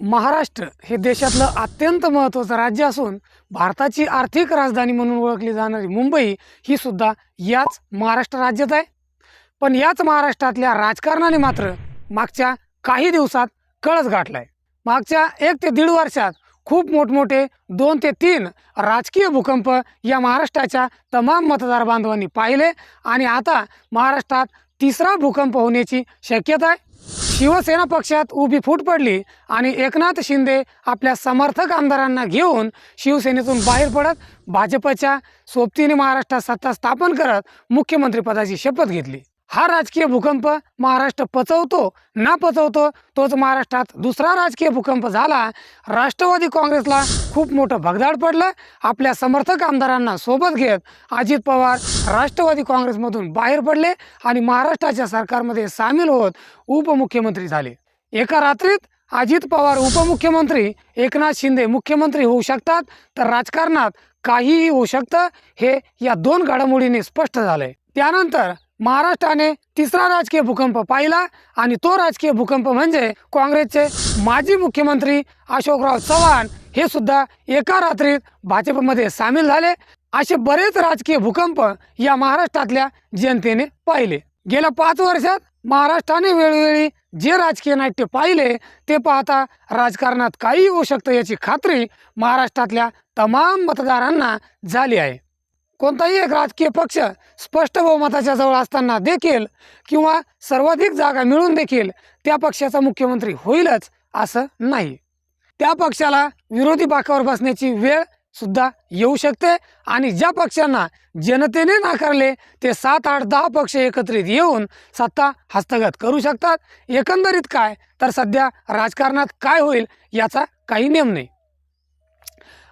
महाराष्ट्र हे देशातलं अत्यंत महत्त्वाचं राज्य असून भारताची आर्थिक राजधानी म्हणून ओळखली जाणारी मुंबई ही सुद्धा याच महाराष्ट्र राज्यात आहे. पण याच महाराष्ट्रातल्या राजकारणाने मात्र मागच्या काही दिवसात कळस गाठलाय. मागच्या एक ते दीड वर्षात खूप मोठमोठे दोन ते तीन राजकीय भूकंप या महाराष्ट्राच्या तमाम मतदार बांधवांनी पाहिले आणि आता महाराष्ट्रात तिसरा भूकंप होण्याची शक्यता आहे. शिवसेना पक्षात उभी फूट पडली आणि एकनाथ शिंदे आपल्या समर्थक आमदारांना घेऊन शिवसेनेतून बाहेर पडत भाजपच्या सोबतीने महाराष्ट्रात सत्ता स्थापन करत मुख्यमंत्रीपदाची शपथ घेतली. हा राजकीय भूकंप महाराष्ट्र पचवतो ना पचवतो तोच महाराष्ट्रात दुसरा राजकीय भूकंप झाला राष्ट्रवादी काँग्रेसला खूप मोठं भगदाड पडलं. आपल्या समर्थक आमदारांना सोबत घेत अजित पवार राष्ट्रवादी काँग्रेसमधून बाहेर पडले आणि महाराष्ट्राच्या सरकारमध्ये सामील होत उपमुख्यमंत्री झाले. एका रात्रीत अजित पवार उपमुख्यमंत्री एकनाथ शिंदे मुख्यमंत्री होऊ शकतात तर राजकारणात काहीही होऊ शकतं हे या दोन घडामोडीने स्पष्ट झालंय. त्यानंतर महाराष्ट्राने तिसरा राजकीय भूकंप पाहिला आणि तो राजकीय भूकंप म्हणजे काँग्रेसचे माजी मुख्यमंत्री अशोकराव चव्हाण हे सुद्धा एका रात्रीत भाजपमध्ये सामील झाले. असे बरेच राजकीय भूकंप या महाराष्ट्रातल्या जनतेने पाहिले. गेल्या पाच वर्षात महाराष्ट्राने वेळोवेळी जे राजकीय नाट्य पाहिले ते पाहता राजकारणात काही होऊ शकतं याची खात्री महाराष्ट्रातल्या तमाम मतदारांना झाली आहे. कोणताही एक राजकीय पक्ष स्पष्ट बहुमताच्या जवळ असताना देखील किंवा सर्वाधिक जागा मिळून देखील त्या पक्षाचा मुख्यमंत्री होईलच असं नाही. त्या पक्षाला विरोधी बाकावर बसण्याची वेळ सुद्धा येऊ शकते आणि ज्या पक्षांना जनतेने नाकारले ते सात आठ दहा पक्ष एकत्रित येऊन सत्ता हस्तगत करू शकतात. एकंदरीत काय? तर सध्या राजकारणात काय होईल याचा काही नेम नाही.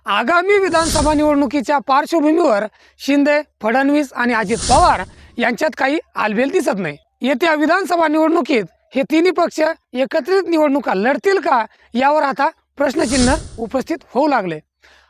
आगामी विधानसभा निवडणुकीच्या पार्श्वभूमीवर शिंदे फडणवीस आणि अजित पवार यांच्यात काही आलबेल दिसत नाही. येत्या विधानसभा निवडणुकीत हे तिन्ही पक्ष एकत्रित निवडणुका लढतील का यावर आता प्रश्नचिन्ह उपस्थित होऊ लागले.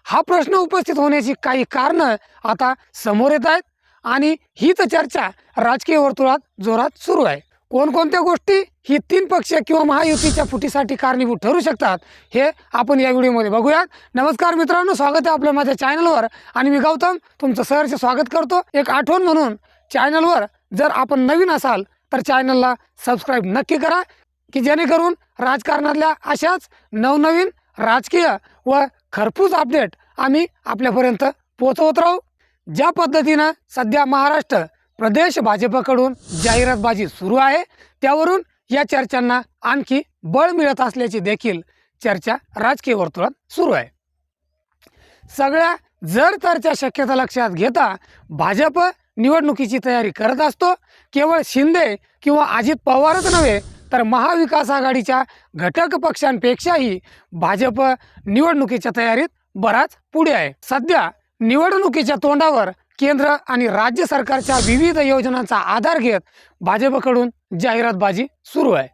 हा प्रश्न उपस्थित होण्याची काही कारणं आता समोर येत आहेत आणि हीच चर्चा राजकीय वर्तुळात जोरात सुरू आहे. कोणकोणत्या गोष्टी ही तीन पक्ष किंवा महायुतीच्या फुटीसाठी कारणीभूत ठरू शकतात हे आपण या व्हिडिओमध्ये बघूयात. नमस्कार मित्रांनो स्वागत आहे आपल्या माझ्या चॅनलवर आणि मी गौतम तुमचं सहर्ष स्वागत करतो. एक आठवण म्हणून चॅनलवर जर आपण नवीन असाल तर चॅनलला सबस्क्राईब नक्की करा की जेणेकरून राजकारणातल्या अशाच नवनवीन राजकीय व खरपूस अपडेट आम्ही आपल्यापर्यंत पोहोचवत राहू. ज्या पद्धतीनं सध्या महाराष्ट्र प्रदेश भाजपकडून जाहिरातबाजी सुरू आहे. त्यावरून या चर्चांना आणखी बळ मिळत असल्याची देखील चर्चा राजकीय वर्तुळात सुरू आहे. सगळ्या जर तरच्या शक्यता लक्षात घेता भाजप निवडणुकीची तयारी करत असतो. केवळ शिंदे किंवा अजित पवारच नव्हे तर महाविकास आघाडीच्या घटक पक्षांपेक्षाही भाजप निवडणुकीच्या तयारीत बराच पुढे आहे. सध्या निवडणुकीच्या तोंडावर केंद्र आणि राज्य सरकारच्या विविध योजनांचा आधार घेत भाजपकडून जाहिरातबाजी सुरू आहे.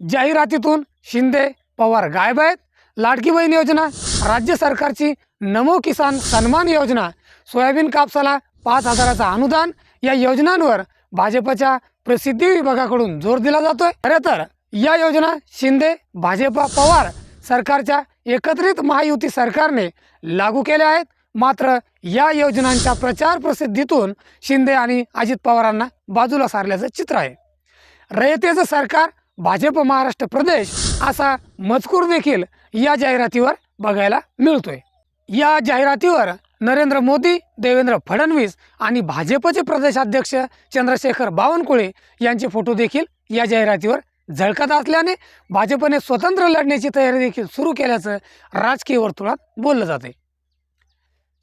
जाहिरातीतून शिंदे पवार गायब आहेत. लाडकी बहीण योजना राज्य सरकारची नमो किसान सन्मान योजना सोयाबीन कापसाला पाच हजाराचं अनुदान या योजनांवर भाजपच्या प्रसिद्धी विभागाकडून जोर दिला जातोय. खरं तर या योजना शिंदे भाजपा पवार सरकारच्या एकत्रित महायुती सरकारने लागू केल्या आहेत. मात्र या योजनांच्या प्रचार प्रसिद्धीतून शिंदे आणि अजित पवारांना बाजूला सारल्याचं चित्र आहे. रयतेचं सरकार भाजप महाराष्ट्र प्रदेश असा मजकूर देखील या जाहिरातीवर बघायला मिळतोय. या जाहिरातीवर नरेंद्र मोदी देवेंद्र फडणवीस आणि भाजपचे प्रदेशाध्यक्ष चंद्रशेखर बावनकुळे यांचे फोटो देखील या जाहिरातीवर झळकत असल्याने भाजपने स्वतंत्र लढण्याची तयारी देखील सुरू केल्याचं राजकीय वर्तुळात बोललं जाते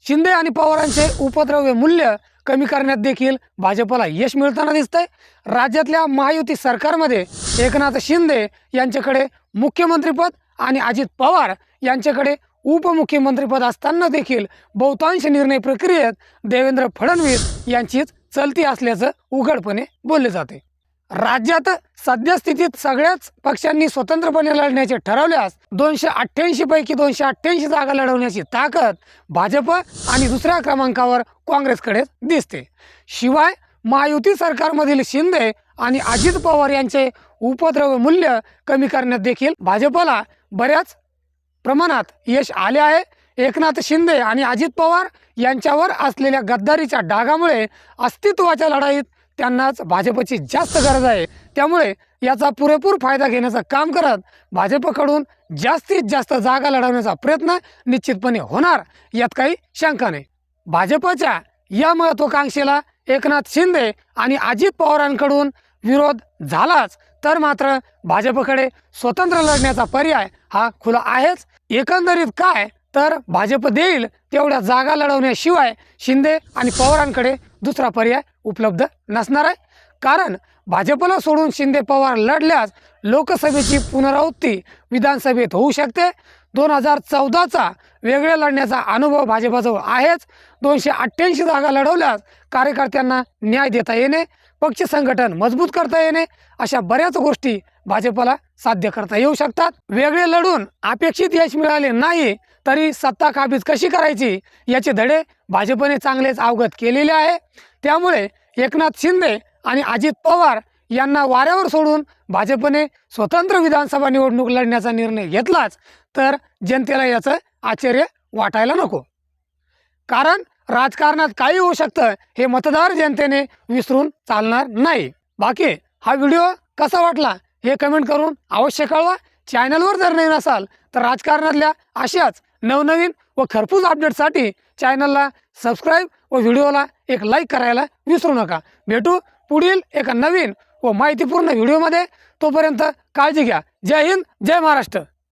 शिंदे आणि पवारांचे उपद्रव्य मूल्य कमी करण्यात देखील भाजपला यश मिळताना दिसतंय. राज्यातल्या महायुती सरकारमध्ये एकनाथ शिंदे यांच्याकडे मुख्यमंत्रीपद आणि अजित पवार यांच्याकडे उपमुख्यमंत्रीपद असताना देखील बहुतांश निर्णय प्रक्रियेत देवेंद्र फडणवीस यांचीच चलती असल्याचं उघडपणे बोलले जाते. राज्यात सद्यस्थितीत सगळ्याच पक्षांनी स्वतंत्रपणे लढण्याचे ठरवल्यास दोनशे अठ्ठ्याऐंशी पैकी दोनशे अठ्ठ्याऐंशी जागा लढवण्याची ताकद भाजप आणि दुसऱ्या क्रमांकावर काँग्रेसकडे दिसते. शिवाय महायुती सरकारमधील शिंदे आणि अजित पवार यांचे उपद्रव मूल्य कमी करण्यात देखील भाजपला बऱ्याच प्रमाणात यश आले आहे. एकनाथ शिंदे आणि अजित पवार यांच्यावर असलेल्या गद्दारीच्या डागामुळे अस्तित्वाच्या लढाईत त्यांनाच भाजपची जास्त गरज आहे. त्यामुळे याचा पुरेपूर फायदा घेण्याचं काम करत भाजपकडून जास्तीत जास्त जागा लढवण्याचा प्रयत्न निश्चितपणे होणार यात काही शंका नाही. भाजपच्या या महत्वाकांक्षेला एकनाथ शिंदे आणि अजित पवारांकडून विरोध झालाच तर मात्र भाजपकडे स्वतंत्र लढण्याचा पर्याय हा खुला आहेच. एकंदरीत काय तर भाजप देईल तेवढ्या जागा लढवण्याशिवाय शिंदे आणि पवारांकडे दुसरा पर्याय उपलब्ध नसणार आहे. कारण भाजपला सोडून शिंदे पवार लढल्यास लोकसभेची पुनरावृत्ती विधानसभेत होऊ शकते. दोन हजार चौदाचा वेगळ्या लढण्याचा अनुभव भाजपाजवळ आहेच. दोनशे अठ्ठ्याऐंशी जागा लढवल्यास कार्यकर्त्यांना न्याय देता येणे पक्ष संघटन मजबूत करता येणे अशा बऱ्याच गोष्टी भाजपला साध्य करता येऊ शकतात. वेगळे लढून अपेक्षित यश मिळाले नाही तरी सत्ता काबीज कशी करायची याचे धडे भाजपने चांगलेच अवगत केलेले आहे. त्यामुळे एकनाथ शिंदे आणि अजित पवार यांना वाऱ्यावर सोडून भाजपने स्वतंत्र विधानसभा निवडणूक लढण्याचा निर्णय घेतलाच तर जनतेला याचं आश्चर्य वाटायला नको. कारण राजकारणात काही होऊ शकतं हे मतदार जनतेने विसरून चालणार नाही. बाकी हा व्हिडिओ कसा वाटला हे कमेंट करून अवश्य कळवा. चॅनलवर जर नाही नसाल तर राजकारणातल्या अशाच नवनवीन व खरपूस अपडेटसाठी चॅनलला सबस्क्राईब व व्हिडिओला एक लाईक करायला विसरू नका. भेटू पुढील एका नवीन व माहितीपूर्ण व्हिडिओमध्ये. तोपर्यंत काळजी घ्या. जय हिंद जय महाराष्ट्र.